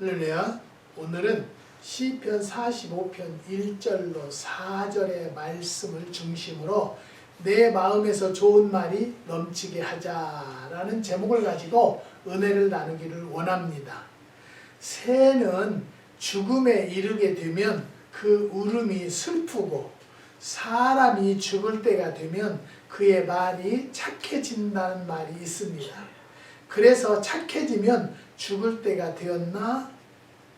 할렐루야. 오늘은 시편 45편 1절로 4절의 말씀을 중심으로 내 마음에서 좋은 말이 넘치게 하자라는 제목을 가지고 은혜를 나누기를 원합니다. 새는 죽음에 이르게 되면 그 울음이 슬프고 사람이 죽을 때가 되면 그의 말이 착해진다는 말이 있습니다. 그래서 착해지면 죽을 때가 되었나?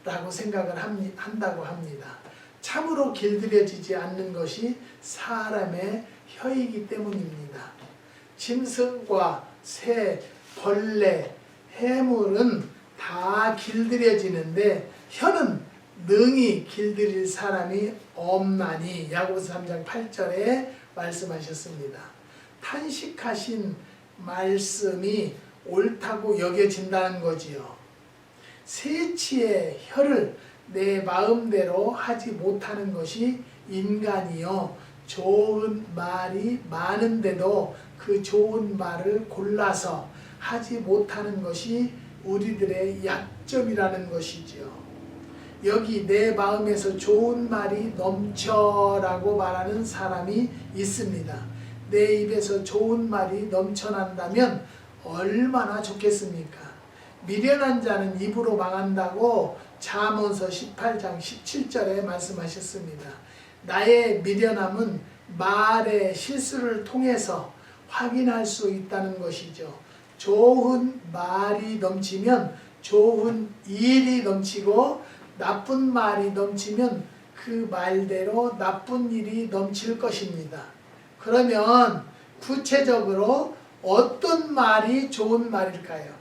라고 생각을 합니- 한다고 합니다. 참으로 길들여지지 않는 것이 사람의 혀이기 때문입니다. 짐승과 새, 벌레, 해물은 다 길들여지는데 혀는 능히 길들일 사람이 없나니 야고보서 3장 8절에 말씀하셨습니다. 탄식하신 말씀이 옳다고 여겨진다는 거지요. 세치의 혀를 내 마음대로 하지 못하는 것이 인간이요. 좋은 말이 많은데도 그 좋은 말을 골라서 하지 못하는 것이 우리들의 약점이라는 것이지요. 여기 내 마음에서 좋은 말이 넘쳐라고 말하는 사람이 있습니다. 내 입에서 좋은 말이 넘쳐난다면 얼마나 좋겠습니까? 미련한 자는 입으로 망한다고 잠언서 18장 17절에 말씀하셨습니다. 나의 미련함은 말의 실수를 통해서 확인할 수 있다는 것이죠. 좋은 말이 넘치면 좋은 일이 넘치고 나쁜 말이 넘치면 그 말대로 나쁜 일이 넘칠 것입니다. 그러면 구체적으로 어떤 말이 좋은 말일까요?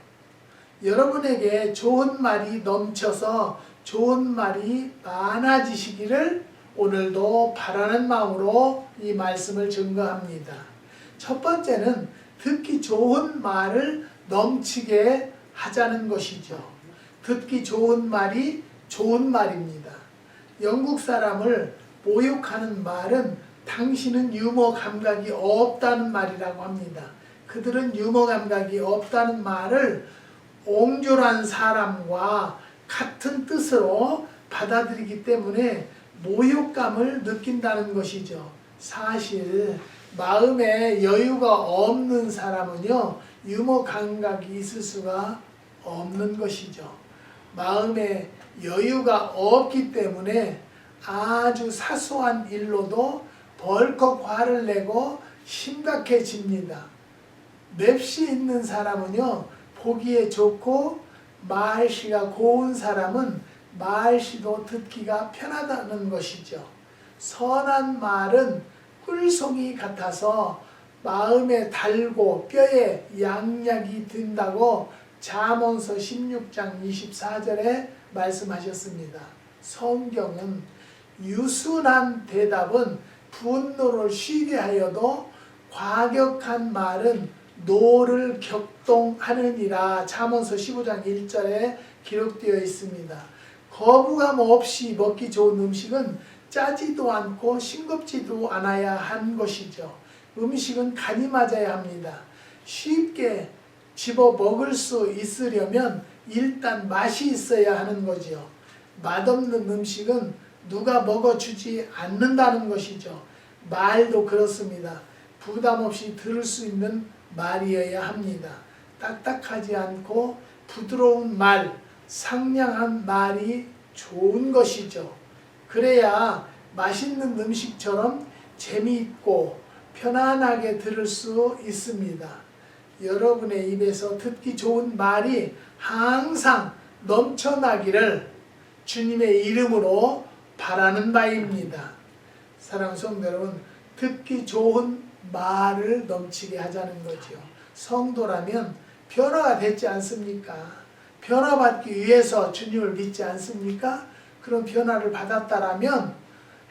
여러분에게 좋은 말이 넘쳐서 좋은 말이 많아지시기를 오늘도 바라는 마음으로 이 말씀을 증거합니다. 첫 번째는 듣기 좋은 말을 넘치게 하자는 것이죠. 듣기 좋은 말이 좋은 말입니다. 영국 사람을 모욕하는 말은 당신은 유머 감각이 없다는 말이라고 합니다. 그들은 유머 감각이 없다는 말을 옹졸한 사람과 같은 뜻으로 받아들이기 때문에 모욕감을 느낀다는 것이죠. 사실 마음에 여유가 없는 사람은요 유머 감각이 있을 수가 없는 것이죠. 마음에 여유가 없기 때문에 아주 사소한 일로도 벌컥 화를 내고 심각해집니다. 맵시 있는 사람은요 보기에 좋고 말씨가 고운 사람은 말씨도 듣기가 편하다는 것이죠. 선한 말은 꿀송이 같아서 마음에 달고 뼈에 양약이 든다고 잠언서 16장 24절에 말씀하셨습니다. 성경은 유순한 대답은 분노를 쉬게 하여도 과격한 말은 노를 격동하느니라 잠언서 15장 1절에 기록되어 있습니다. 거부감 없이 먹기 좋은 음식은 짜지도 않고 싱겁지도 않아야 한 것이죠. 음식은 간이 맞아야 합니다. 쉽게 집어 먹을 수 있으려면 일단 맛이 있어야 하는 거지요. 맛없는 음식은 누가 먹어주지 않는다는 것이죠. 말도 그렇습니다. 부담 없이 들을 수 있는 말이어야 합니다. 딱딱하지 않고 부드러운 말, 상냥한 말이 좋은 것이죠. 그래야 맛있는 음식처럼 재미있고 편안하게 들을 수 있습니다. 여러분의 입에서 듣기 좋은 말이 항상 넘쳐나기를 주님의 이름으로 바라는 바입니다. 사랑하는 성도 여러분, 듣기 좋은 말을 넘치게 하자는 거죠. 성도라면 변화가 됐지 않습니까? 변화받기 위해서 주님을 믿지 않습니까? 그런 변화를 받았다라면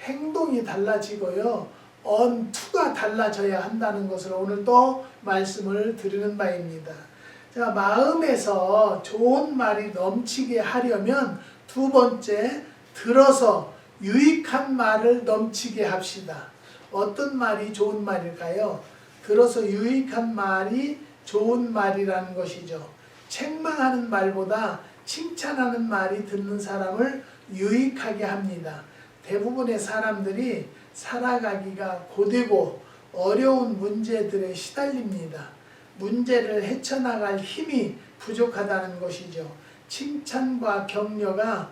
행동이 달라지고요. 언투가 달라져야 한다는 것을 오늘 또 말씀을 드리는 바입니다. 자, 마음에서 좋은 말이 넘치게 하려면 두 번째, 들어서 유익한 말을 넘치게 합시다. 어떤 말이 좋은 말일까요? 들어서 유익한 말이 좋은 말이라는 것이죠. 책망하는 말보다 칭찬하는 말이 듣는 사람을 유익하게 합니다. 대부분의 사람들이 살아가기가 고되고 어려운 문제들에 시달립니다. 문제를 헤쳐나갈 힘이 부족하다는 것이죠. 칭찬과 격려가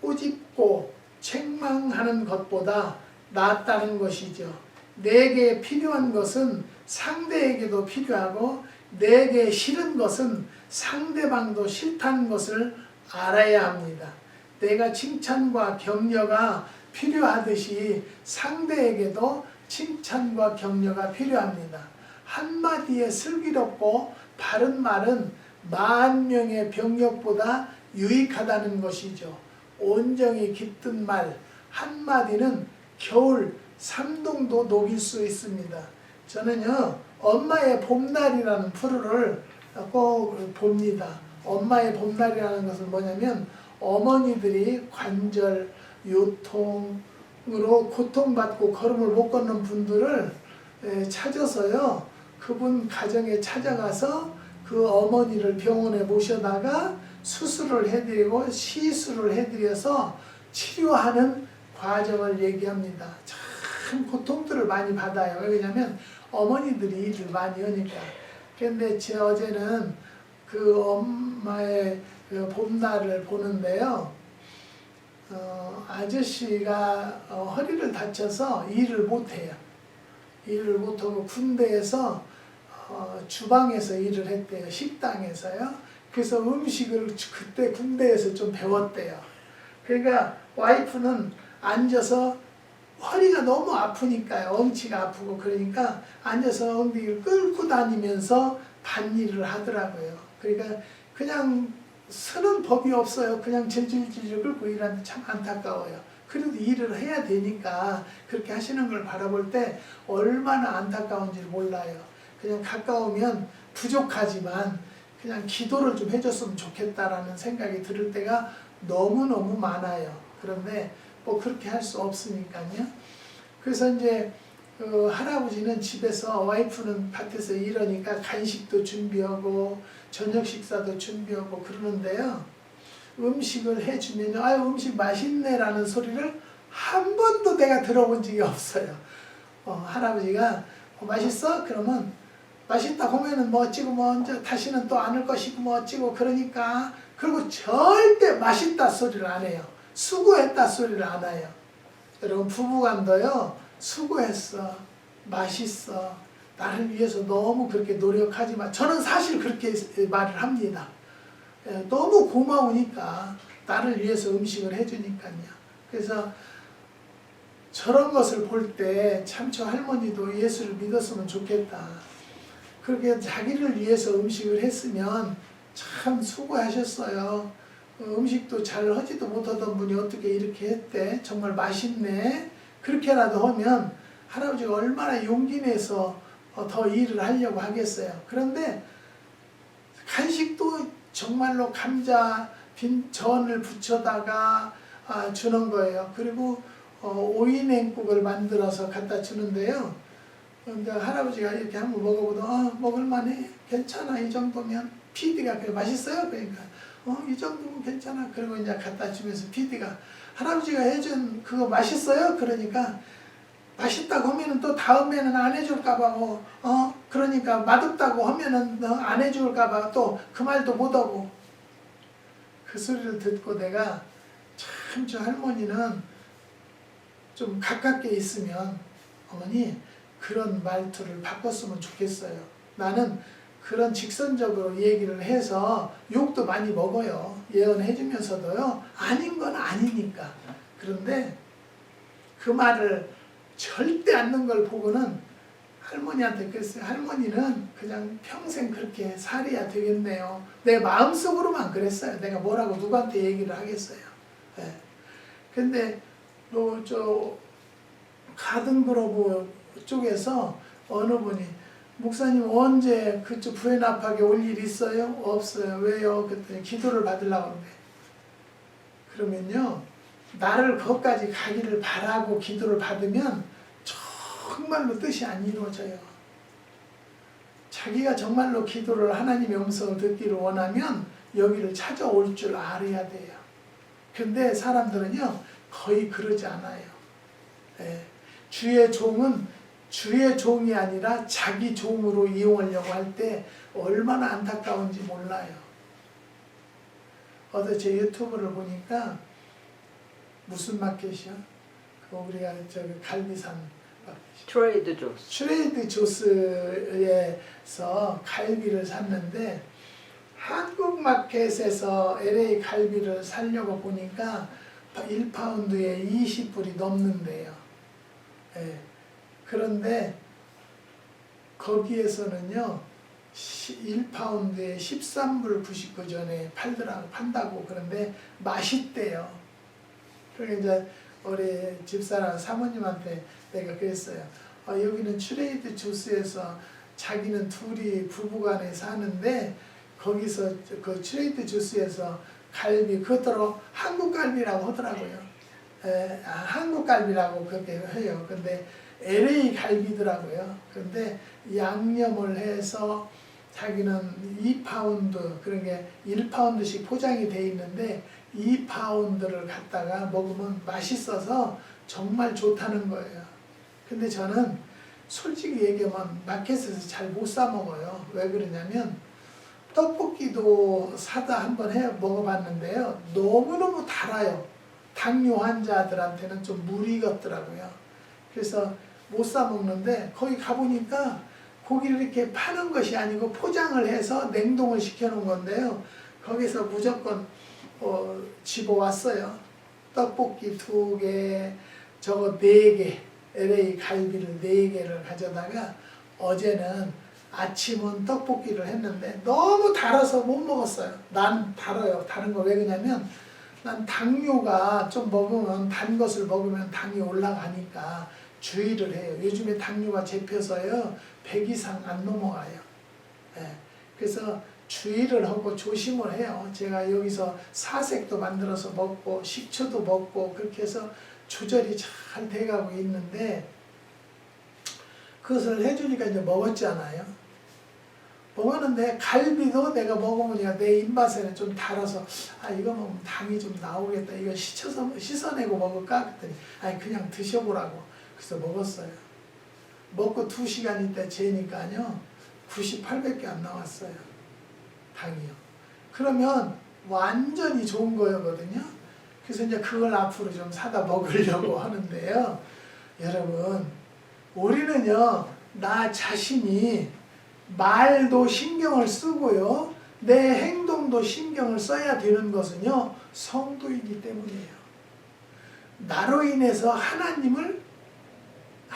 꼬집고 책망하는 것보다 낫다는 것이죠. 내게 필요한 것은 상대에게도 필요하고 내게 싫은 것은 상대방도 싫다는 것을 알아야 합니다. 내가 칭찬과 격려가 필요하듯이 상대에게도 칭찬과 격려가 필요합니다. 한마디의 슬기롭고 바른 말은 만 명의 병력보다 유익하다는 것이죠. 온정이 깃든 말 한마디는 겨울 삼동도 녹일 수 있습니다. 저는요 엄마의 봄날이라는 프로를 꼭 봅니다. 엄마의 봄날이라는 것은 뭐냐면 어머니들이 관절 요통으로 고통받고 걸음을 못 걷는 분들을 에, 찾아서요 그분 가정에 찾아가서 그 어머니를 병원에 모셔다가 수술을 해드리고 시술을 해드려서 치료하는 과정을 얘기합니다. 참 고통들을 많이 받아요. 왜냐하면 어머니들이 일을 많이 하니까. 근데 제 어제는 그 엄마의 그 봄날을 보는데요. 어, 아저씨가 어, 허리를 다쳐서 일을 못해요. 일을 못하고 군대에서 어, 주방에서 일을 했대요. 식당에서요. 그래서 음식을 그때 군대에서 좀 배웠대요. 그러니까 와이프는 앉아서 허리가 너무 아프니까요. 엉치가 아프고 그러니까 앉아서 엉덩이를 끌고 다니면서 밭일을 하더라고요. 그러니까 그냥 쓰는 법이 없어요. 그냥 질질질 끌고 일하는데 참 안타까워요. 그래도 일을 해야 되니까 그렇게 하시는 걸 바라볼 때 얼마나 안타까운지 몰라요. 그냥 가까우면 부족하지만 그냥 기도를 좀 해줬으면 좋겠다라는 생각이 들을 때가 너무너무 많아요. 그런데 뭐 그렇게 할 수 없으니까요. 그래서 이제 그 할아버지는 집에서 와이프는 밭에서 일하니까 간식도 준비하고 저녁 식사도 준비하고 그러는데요. 음식을 해주면 아유 음식 맛있네라는 소리를 한 번도 내가 들어본 적이 없어요. 어, 할아버지가 어, 맛있어? 그러면 맛있다 보면은 뭐 어찌고 뭐 이제 다시는 또 안 올 것이고 뭐 어찌고 그러니까 그리고 절대 맛있다 소리를 안 해요. 수고했다 소리를 안 해요. 여러분 부부간도요 수고했어 맛있어 나를 위해서 너무 그렇게 노력하지만 저는 사실 그렇게 말을 합니다. 예, 너무 고마우니까 나를 위해서 음식을 해주니까요. 그래서 저런 것을 볼 때 참 저 할머니도 예수를 믿었으면 좋겠다. 그렇게 자기를 위해서 음식을 했으면 참 수고하셨어요. 어, 음식도 잘 하지도 못하던 분이 어떻게 이렇게 했대? 정말 맛있네. 그렇게라도 하면 할아버지가 얼마나 용기 내서 어, 더 일을 하려고 하겠어요. 그런데 간식도 정말로 감자 빈 전을 부쳐다가 아, 주는 거예요. 그리고 어, 오이냉국을 만들어서 갖다 주는데요. 근데 할아버지가 이렇게 한번 먹어보다 어, 먹을만해 괜찮아 이 정도면 PD가 그래 맛있어요 그러니까 어 이 정도면 괜찮아. 그리고 이제 갖다 주면서 PD가 할아버지가 해준 그거 맛있어요? 그러니까 맛있다고 하면은 또 다음에는 안 해줄까봐 어, 어 그러니까 맛없다고 하면은 어, 안 해줄까봐 또 그 말도 못하고. 그 소리를 듣고 내가 참 저 할머니는 좀 가깝게 있으면 어머니 그런 말투를 바꿨으면 좋겠어요. 나는 그런 직선적으로 얘기를 해서 욕도 많이 먹어요. 예언해 주면서도요. 아닌 건 아니니까. 그런데 그 말을 절대 않는 걸 보고는 할머니한테 그랬어요. 할머니는 그냥 평생 그렇게 살아야 되겠네요. 내 마음속으로만 그랬어요. 내가 뭐라고 누구한테 얘기를 하겠어요. 예. 근데 뭐저 가든그로브 쪽에서 어느 분이 목사님 언제 그쪽 부에나파게 올일 있어요? 없어요. 왜요? 그랬더니 기도를 받으려고 그러는데 그러면요 나를 거기까지 가기를 바라고 기도를 받으면 정말로 뜻이 안 이루어져요. 자기가 정말로 기도를 하나님의 음성을 듣기를 원하면 여기를 찾아올 줄 알아야 돼요. 근데 사람들은요 거의 그러지 않아요. 예. 주의 종은 주의 종이 아니라 자기 종으로 이용하려고 할 때 얼마나 안타까운지 몰라요. 어제 제 유튜브를 보니까 무슨 마켓이요? 그 우리가 저기 갈비산 마켓. 트레이드 조스. 트레이드 조스에서 갈비를 샀는데 한국 마켓에서 LA 갈비를 사려고 보니까 1파운드에 20불이 넘는데요. 예. 그런데 거기에서는요 1파운드에 13불 99전에 팔더라고 판다고 그런데 맛있대요. 그러니까 이제 우리 집사람 사모님한테 내가 그랬어요. 어, 여기는 트레이드 주스에서 자기는 둘이 부부간에 사는데 거기서 그 트레이드 주스에서 갈비 그것도 한국 갈비라고 하더라고요. 에, 아, 한국 갈비라고 그렇게 해요. 근데 LA 갈비더라고요. 근데 양념을 해서 자기는 2파운드 그런 게 1파운드씩 포장이 돼 있는데 2파운드를 갖다가 먹으면 맛있어서 정말 좋다는 거예요. 근데 저는 솔직히 얘기하면 마켓에서 잘 못 사 먹어요. 왜 그러냐면 떡볶이도 사다 한번 해 먹어봤는데요. 너무너무 달아요. 당뇨 환자들한테는 좀 무리겠더라고요. 그래서 못 사 먹는데 거기 가보니까 고기를 이렇게 파는 것이 아니고 포장을 해서 냉동을 시켜놓은 건데요. 거기서 무조건 어, 집어왔어요. 떡볶이 두 개, 저거 네 개, LA 갈비를 네 개를 가져다가 어제는 아침은 떡볶이를 했는데 너무 달아서 못 먹었어요. 난 달아요. 다른 거 왜 그러냐면 난 당뇨가 좀 먹으면 단 것을 먹으면 당이 올라가니까 주의를 해요. 요즘에 당뇨가 잡혀서요 100 이상 안 넘어가요. 예. 그래서 주의를 하고 조심을 해요. 제가 여기서 사색도 만들어서 먹고 식초도 먹고 그렇게 해서 조절이 잘 돼가고 있는데 그것을 해주니까 이제 먹었잖아요. 먹었는데 갈비도 내가 먹어보니까 내 입맛에는 좀 달아서 아 이거 먹으면 당이 좀 나오겠다. 이거 씻어서 씻어내고 먹을까? 그랬더니 아니 그냥 드셔보라고. 그래서 먹었어요. 먹고 두 시간 있다 재니까요 98밖에 안 나왔어요. 당이요. 그러면 완전히 좋은 거거든요. 그래서 이제 그걸 앞으로 좀 사다 먹으려고 하는데요. 여러분, 우리는요, 나 자신이 말도 신경을 쓰고요, 내 행동도 신경을 써야 되는 것은요, 성도이기 때문이에요. 나로 인해서 하나님을,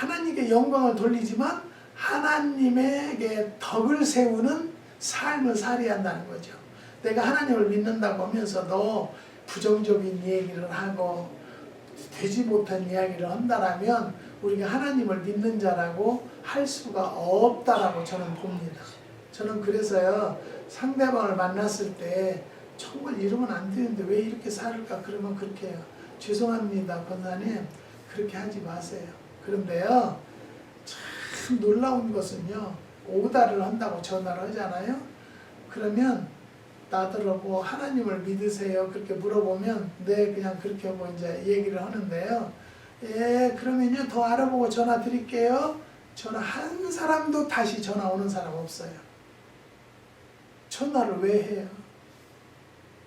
하나님께 영광을 돌리지만, 하나님에게 덕을 세우는 삶을 살아야 한다는 거죠. 내가 하나님을 믿는다고 하면서도 부정적인 얘기를 하고 되지 못한 이야기를 한다라면 우리가 하나님을 믿는 자라고 할 수가 없다라고 저는 봅니다. 저는 그래서요 상대방을 만났을 때 정말 이러면 안 되는데 왜 이렇게 살을까 그러면 그렇게 해요. 죄송합니다 권사님 그렇게 하지 마세요. 그런데요 참 놀라운 것은요 오다를 한다고 전화를 하잖아요. 그러면 나더라고 하나님을 믿으세요 그렇게 물어보면 네 그냥 그렇게 하고 이제 얘기를 하는데요. 예 그러면요 더 알아보고 전화 드릴게요. 전화 한 사람도 다시 전화 오는 사람 없어요. 전화를 왜 해요?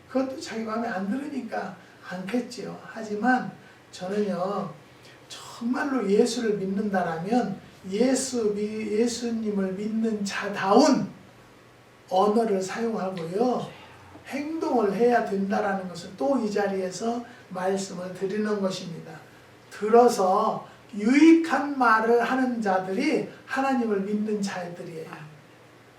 그것도 자기 마음에 안 들으니까 않겠지요. 하지만 저는요 정말로 예수를 믿는다라면 예수 미- 예수님을 믿는 자다운 언어를 사용하고요. 행동을 해야 된다라는 것을 또 이 자리에서 말씀을 드리는 것입니다. 들어서 유익한 말을 하는 자들이 하나님을 믿는 자들이에요.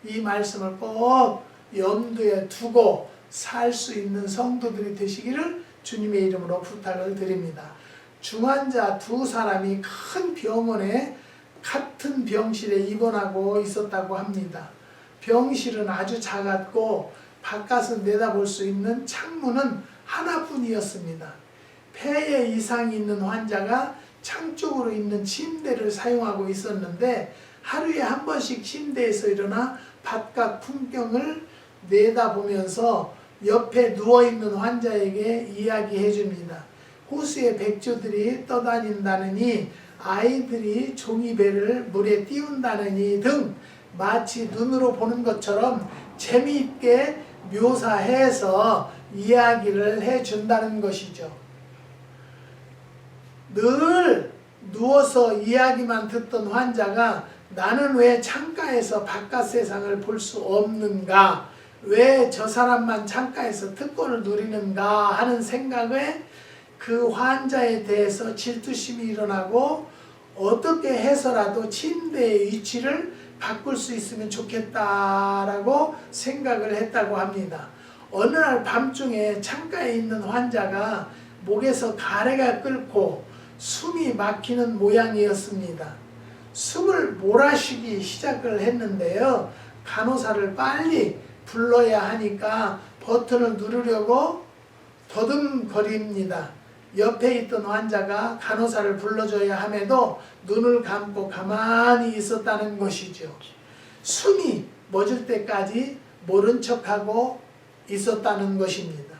이 말씀을 꼭 염두에 두고 살 수 있는 성도들이 되시기를 주님의 이름으로 부탁을 드립니다. 중환자 두 사람이 큰 병원에 같은 병실에 입원하고 있었다고 합니다. 병실은 아주 작았고 바깥을 내다볼 수 있는 창문은 하나뿐이었습니다. 폐에 이상이 있는 환자가 창 쪽으로 있는 침대를 사용하고 있었는데 하루에 한 번씩 침대에서 일어나 바깥 풍경을 내다보면서 옆에 누워있는 환자에게 이야기해 줍니다. 호수에 백조들이 떠다닌다느니 아이들이 종이배를 물에 띄운다느니 등 마치 눈으로 보는 것처럼 재미있게 묘사해서 이야기를 해준다는 것이죠. 늘 누워서 이야기만 듣던 환자가 나는 왜 창가에서 바깥 세상을 볼 수 없는가? 왜 저 사람만 창가에서 특권을 누리는가 하는 생각에 그 환자에 대해서 질투심이 일어나고 어떻게 해서라도 침대의 위치를 바꿀 수 있으면 좋겠다라고 생각을 했다고 합니다. 어느 날 밤중에 창가에 있는 환자가 목에서 가래가 끓고 숨이 막히는 모양이었습니다. 숨을 몰아쉬기 시작을 했는데요. 간호사를 빨리 불러야 하니까 버튼을 누르려고 더듬거립니다. 옆에 있던 환자가 간호사를 불러줘야 함에도 눈을 감고 가만히 있었다는 것이죠. 숨이 멎을 때까지 모른 척하고 있었다는 것입니다.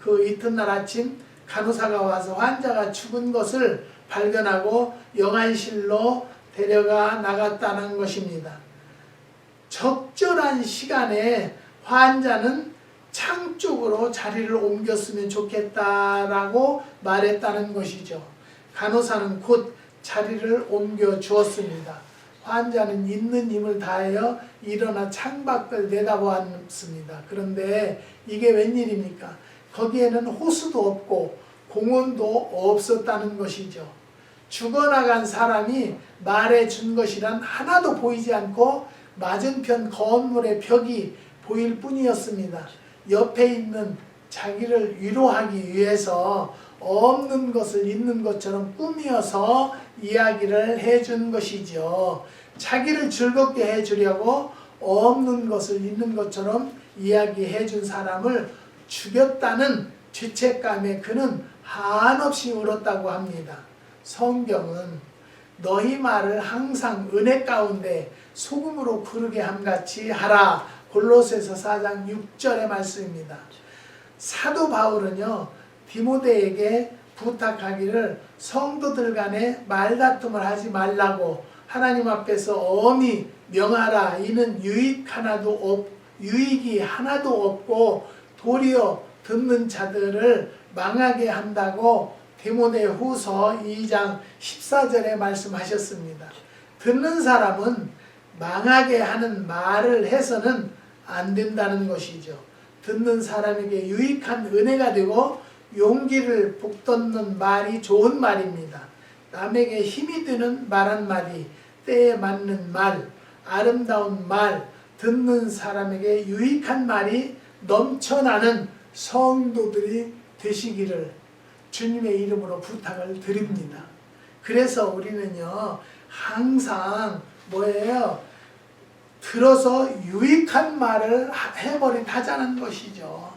그 이튿날 아침 간호사가 와서 환자가 죽은 것을 발견하고 영안실로 데려가 나갔다는 것입니다. 적절한 시간에 환자는 창 쪽으로 자리를 옮겼으면 좋겠다라고 말했다는 것이죠. 간호사는 곧 자리를 옮겨 주었습니다. 환자는 있는 힘을 다하여 일어나 창밖을 내다보았습니다. 그런데 이게 웬일입니까? 거기에는 호수도 없고 공원도 없었다는 것이죠. 죽어나간 사람이 말해준 것이란 하나도 보이지 않고 맞은편 건물의 벽이 보일 뿐이었습니다. 옆에 있는 자기를 위로하기 위해서 없는 것을 있는 것처럼 꾸미어서 이야기를 해준 것이죠. 자기를 즐겁게 해주려고 없는 것을 있는 것처럼 이야기해 준 사람을 죽였다는 죄책감에 그는 한없이 울었다고 합니다. 성경은 너희 말을 항상 은혜 가운데 소금으로 구르게 함같이 하라. 골로새서 4장 6절의 말씀입니다. 사도 바울은요. 디모데에게 부탁하기를 성도들 간에 말다툼을 하지 말라고 하나님 앞에서 엄히 명하라. 이는 유익 하나도 없 유익이 하나도 없고 도리어 듣는 자들을 망하게 한다고 디모데 후서 2장 14절에 말씀하셨습니다. 듣는 사람은 망하게 하는 말을 해서는 안 된다는 것이죠. 듣는 사람에게 유익한 은혜가 되고 용기를 북돋는 말이 좋은 말입니다. 남에게 힘이 되는 말 한마디, 때에 맞는 말, 아름다운 말, 듣는 사람에게 유익한 말이 넘쳐나는 성도들이 되시기를 주님의 이름으로 부탁을 드립니다. 그래서 우리는요, 항상 뭐예요? 들어서 유익한 말을 해버린 하자는 것이죠.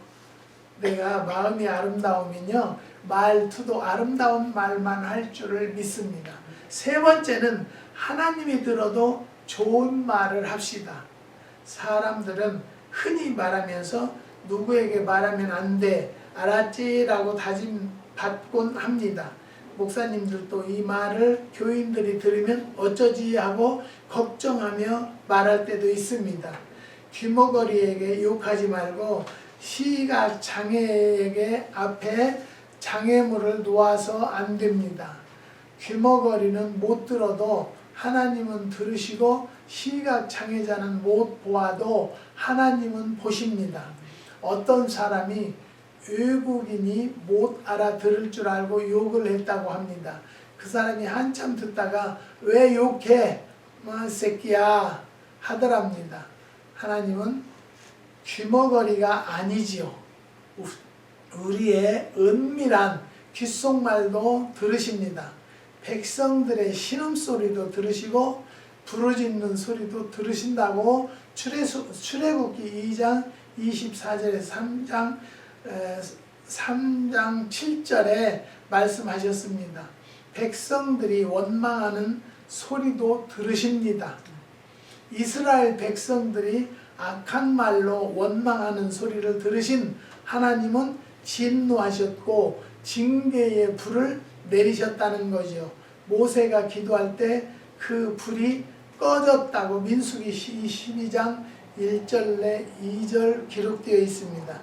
내가 마음이 아름다우면요, 말투도 아름다운 말만 할 줄을 믿습니다. 세 번째는 하나님이 들어도 좋은 말을 합시다. 사람들은 흔히 말하면서 누구에게 말하면 안 돼, 알았지 라고 다짐 받곤 합니다. 목사님들도 이 말을 교인들이 들으면 어쩌지 하고 걱정하며 말할 때도 있습니다. 귀머거리에게 욕하지 말고 시각 장애에게 앞에 장애물을 놓아서 안 됩니다. 귀머거리는 못 들어도 하나님은 들으시고 시각 장애자는 못 보아도 하나님은 보십니다. 어떤 사람이 외국인이 못 알아들을 줄 알고 욕을 했다고 합니다. 그 사람이 한참 듣다가 왜 욕해? 뭐 새끼야 하더랍니다. 하나님은 귀머거리가 아니지요. 우리의 은밀한 귓속말도 들으십니다. 백성들의 신음소리도 들으시고 부르짖는 소리도 들으신다고 출애굽기 2장 24절에서 3장 3장 7절에 말씀하셨습니다. 백성들이 원망하는 소리도 들으십니다. 이스라엘 백성들이 악한 말로 원망하는 소리를 들으신 하나님은 진노하셨고 징계의 불을 내리셨다는 거죠. 모세가 기도할 때 그 불이 꺼졌다고 민수기 12장 1절에 2절 기록되어 있습니다.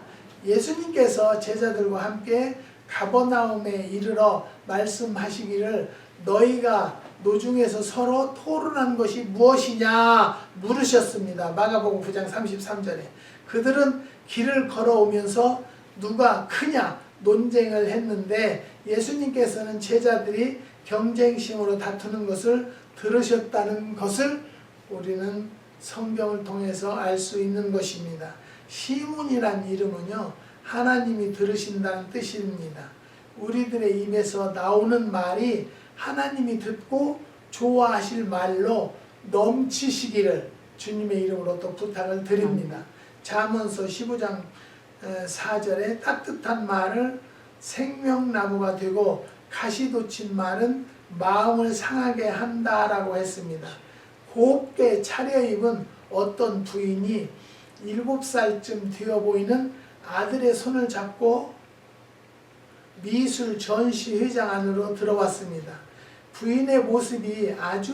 예수님께서 제자들과 함께 가버나움에 이르러 말씀하시기를 너희가 노중에서 서로 토론한 것이 무엇이냐 물으셨습니다. 마가복음 9장 33절에 그들은 길을 걸어오면서 누가 크냐 논쟁을 했는데 예수님께서는 제자들이 경쟁심으로 다투는 것을 들으셨다는 것을 우리는 성경을 통해서 알 수 있는 것입니다. 시문이란 이름은요 하나님이 들으신다는 뜻입니다. 우리들의 입에서 나오는 말이 하나님이 듣고 좋아하실 말로 넘치시기를 주님의 이름으로 또 부탁을 드립니다. 잠언서 15장 4절에 따뜻한 말을 생명나무가 되고 가시돋친 말은 마음을 상하게 한다라고 했습니다. 곱게 차려입은 어떤 부인이 일곱 살쯤 되어 보이는 아들의 손을 잡고 미술 전시회장 안으로 들어왔습니다. 부인의 모습이 아주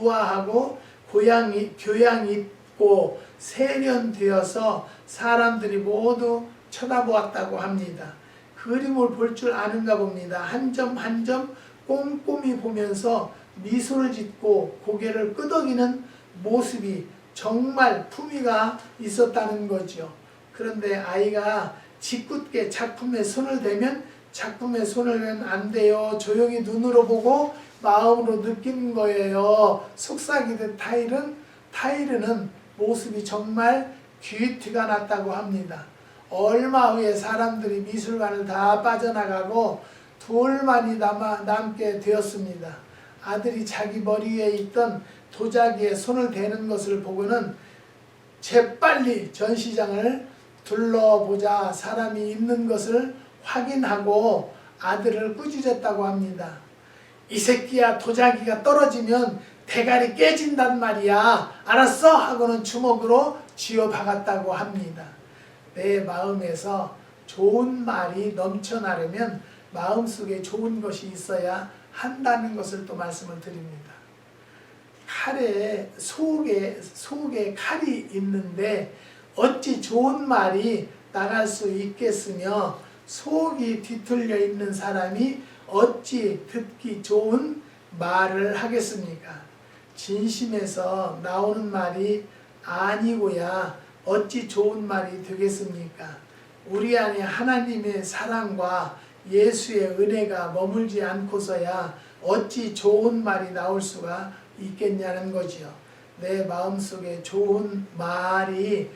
우아하고 고양이, 교양 있고 세련되어서 사람들이 모두 쳐다보았다고 합니다. 그림을 볼 줄 아는가 봅니다. 한 점 한 점 꼼꼼히 보면서 미소를 짓고 고개를 끄덕이는 모습이 정말 품위가 있었다는 거죠. 그런데 아이가 짓궂게 작품에 손을 대면 작품에 손을 대면 안 돼요. 조용히 눈으로 보고 마음으로 느끼는 거예요. 속삭이듯 타일은 타이르는 모습이 정말 귀티가 났다고 합니다. 얼마 후에 사람들이 미술관을 다 빠져나가고 둘만이 남아 남게 되었습니다. 아들이 자기 머리 위에 있던 도자기에 손을 대는 것을 보고는 재빨리 전시장을 둘러보자 사람이 있는 것을 확인하고 아들을 꾸짖었다고 합니다. 이 새끼야 도자기가 떨어지면 대가리 깨진단 말이야. 알았어? 하고는 주먹으로 쥐어 박았다고 합니다. 내 마음에서 좋은 말이 넘쳐나려면 마음속에 좋은 것이 있어야 한다는 것을 또 말씀을 드립니다. 칼에 속에 속에 칼이 있는데 어찌 좋은 말이 나갈 수 있겠으며 속이 뒤틀려 있는 사람이 어찌 듣기 좋은 말을 하겠습니까? 진심에서 나오는 말이 아니고야 어찌 좋은 말이 되겠습니까? 우리 안에 하나님의 사랑과 예수의 은혜가 머물지 않고서야 어찌 좋은 말이 나올 수가 있겠냐는 거지요. 내 마음속에 좋은 말이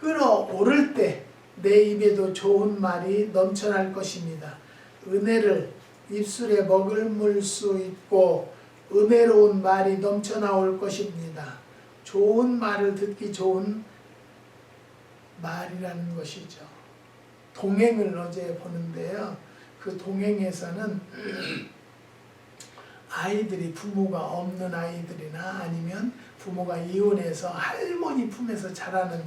끌어오를 때 내 입에도 좋은 말이 넘쳐날 것입니다. 은혜를 입술에 머금을 수 있고 은혜로운 말이 넘쳐나올 것입니다. 좋은 말을 듣기 좋은 말이라는 것이죠. 동행을 어제 보는데요. 그 동행에서는 아이들이 부모가 없는 아이들이나 아니면 부모가 이혼해서 할머니 품에서 자라는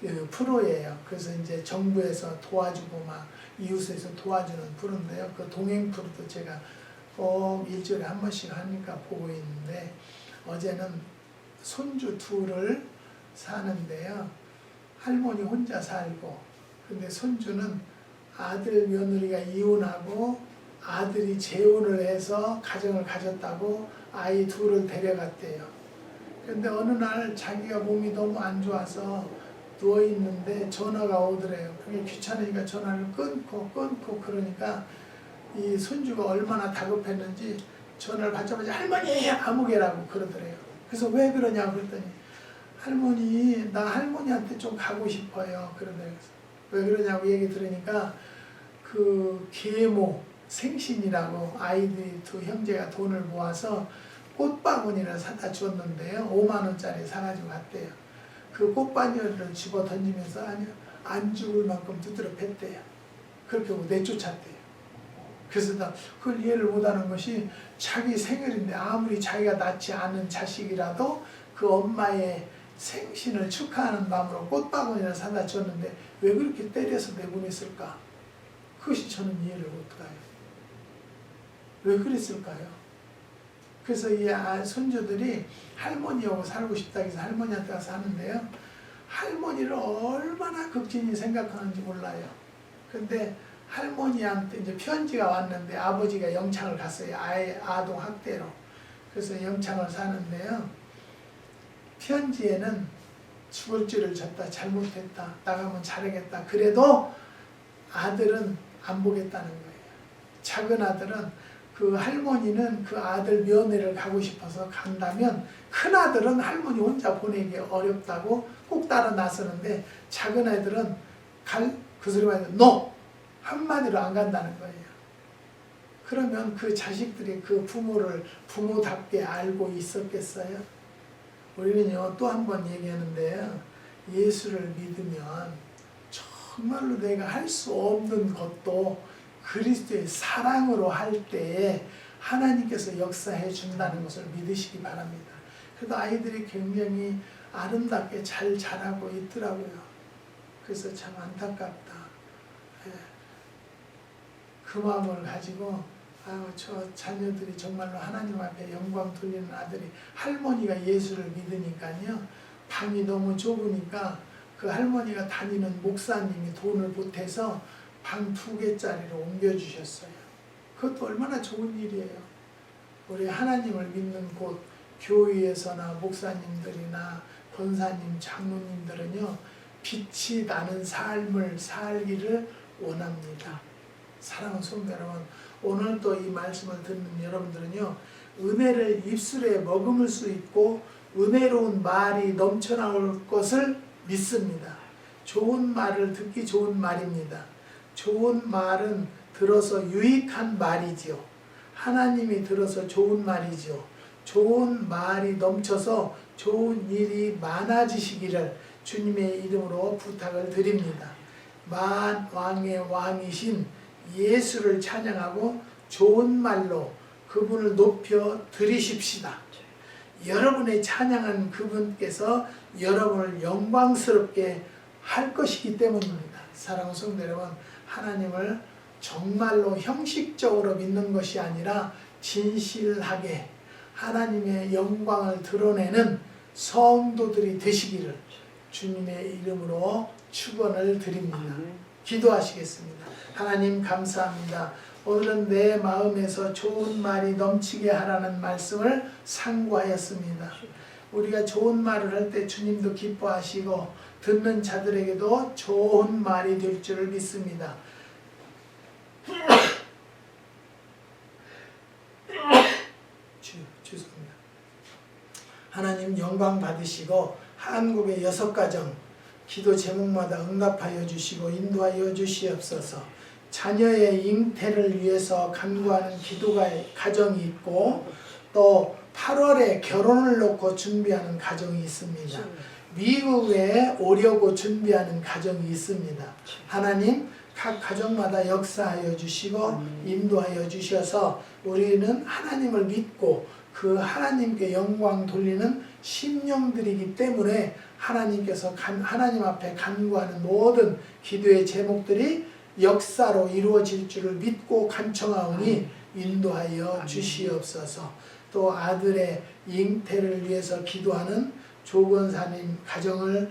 그 프로예요. 그래서 이제 정부에서 도와주고 막 이웃에서 도와주는 프로인데요. 그 동행 프로도 제가 꼭 일주일에 한 번씩 하니까 보고 있는데 어제는 손주 둘을 사는데요. 할머니 혼자 살고 근데 손주는 아들 며느리가 이혼하고 아들이 재혼을 해서 가정을 가졌다고 아이 둘을 데려갔대요. 근데 어느 날 자기가 몸이 너무 안 좋아서 누워 있는데 전화가 오더래요. 그게 귀찮으니까 전화를 끊고 끊고 그러니까 이 손주가 얼마나 다급했는지 전화를 받자마자 할머니 아무개라고 그러더래요. 그래서 왜 그러냐고 그랬더니 할머니 나 할머니한테 좀 가고 싶어요. 그러더래요. 왜 그러냐고 얘기 들으니까 그 계모 생신이라고 아이들이 두 형제가 돈을 모아서 꽃바구니를 사다 줬는데요. 5만 원짜리 사가지고 갔대요. 그 꽃바구니를 집어 던지면서 아니요 안 죽을 만큼 두드려 팼대요. 그렇게 내쫓았대요. 그래서 나 그걸 이해를 못하는 것이 자기 생일인데 아무리 자기가 낳지 않은 자식이라도 그 엄마의 생신을 축하하는 마음으로 꽃바구니를 사다 줬는데 왜 그렇게 때려서 내보냈을까? 그것이 저는 이해를 못가요. 왜 그랬을까요? 그래서 이 아- 손주들이 할머니하고 살고 싶다 해서 할머니한테 가서 하는데요. 할머니를 얼마나 극진히 생각하는지 몰라요. 근데 할머니한테 이제 편지가 왔는데 아버지가 영창을 갔어요. 아이 아동 학대로. 그래서 영창을 사는데요. 편지에는 죽을 줄을 졌다, 잘못했다, 나가면 잘하겠다. 그래도 아들은 안 보겠다는 거예요. 작은 아들은 그 할머니는 그 아들 면회를 가고 싶어서 간다면 큰 아들은 할머니 혼자 보내기 어렵다고 꼭 따라 나서는데 작은 애들은 갈 그 소리만 해도! 한마디로 안 간다는 거예요. 그러면 그 자식들이 그 부모를 부모답게 알고 있었겠어요? 우리는요 또 한 번 얘기하는데요 예수를 믿으면 정말로 내가 할 수 없는 것도 그리스도의 사랑으로 할 때에 하나님께서 역사해 준다는 것을 믿으시기 바랍니다. 그래도 아이들이 굉장히 아름답게 잘 자라고 있더라고요. 그래서 참 안타깝다. 예. 그 마음을 가지고 아유 저 자녀들이 정말로 하나님 앞에 영광 돌리는 아들이 할머니가 예수를 믿으니까요 방이 너무 좁으니까 그 할머니가 다니는 목사님이 돈을 보태서 방 두 개짜리로 옮겨주셨어요. 그것도 얼마나 좋은 일이에요. 우리 하나님을 믿는 곳 교회에서나 목사님들이나 권사님, 장로님들은요 빛이 나는 삶을 살기를 원합니다. 사랑하는 성도 여러분, 오늘 또 이 말씀을 듣는 여러분들은요, 은혜를 입술에 머금을 수 있고 은혜로운 말이 넘쳐나올 것을 믿습니다. 좋은 말을 듣기 좋은 말입니다. 좋은 말은 들어서 유익한 말이지요. 하나님이 들어서 좋은 말이지요. 좋은 말이 넘쳐서 좋은 일이 많아지시기를 주님의 이름으로 부탁을 드립니다. 만 왕의 왕이신 예수를 찬양하고 좋은 말로 그분을 높여 드리십시다. 여러분의 찬양한 그분께서 여러분을 영광스럽게 할 것이기 때문입니다. 사랑하는 성도 여러분, 하나님을 정말로 형식적으로 믿는 것이 아니라 진실하게 하나님의 영광을 드러내는 성도들이 되시기를 주님의 이름으로 축원을 드립니다. 기도하시겠습니다. 하나님 감사합니다. 오늘은 내 마음에서 좋은 말이 넘치게 하라는 말씀을 상고하였습니다. 우리가 좋은 말을 할 때 주님도 기뻐하시고 듣는 자들에게도 좋은 말이 될 줄을 믿습니다. 주, 죄송합니다. 하나님 영광 받으시고 한국의 여섯 가정 기도 제목마다 응답하여 주시고 인도하여 주시옵소서. 자녀의 잉태를 위해서 간구하는 기도가 가정이 있고 또 8월에 결혼을 놓고 준비하는 가정이 있습니다. 미국에 오려고 준비하는 가정이 있습니다. 하나님 각 가정마다 역사하여 주시고 인도하여 주셔서 우리는 하나님을 믿고 그 하나님께 영광 돌리는 심령들이기 때문에 하나님께서 간, 하나님 앞에 간구하는 모든 기도의 제목들이 역사로 이루어질 줄을 믿고 간청하오니 인도하여 주시옵소서. 또 아들의 잉태를 위해서 기도하는 조건사님 가정을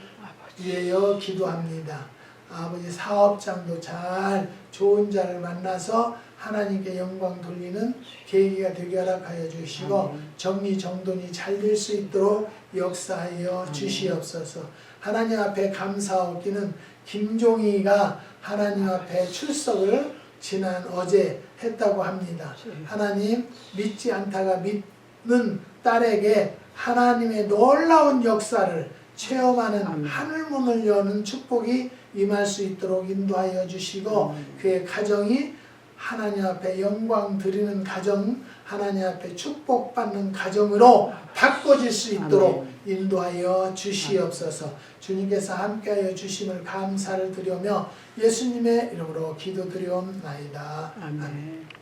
위하여 기도합니다. 아버지 사업장도 잘 좋은 자를 만나서 하나님께 영광 돌리는 계기가 되게 허락하여 주시고 정리정돈이 잘 될 수 있도록 역사하여 주시옵소서. 하나님 앞에 감사하기는 김종희가 하나님 앞에 출석을 지난 어제 했다고 합니다. 하나님 믿지 않다가 믿는 딸에게 하나님의 놀라운 역사를 체험하는. 하늘문을 여는 축복이 임할 수 있도록 인도하여 주시고 그의 가정이 하나님 앞에 영광 드리는 가정, 하나님 앞에 축복받는 가정으로 바꿔질 수 있도록. 인도하여 주시옵소서. 주님께서 함께하여 주심을 감사를 드리며 예수님의 이름으로 기도드리옵나이다. 아멘.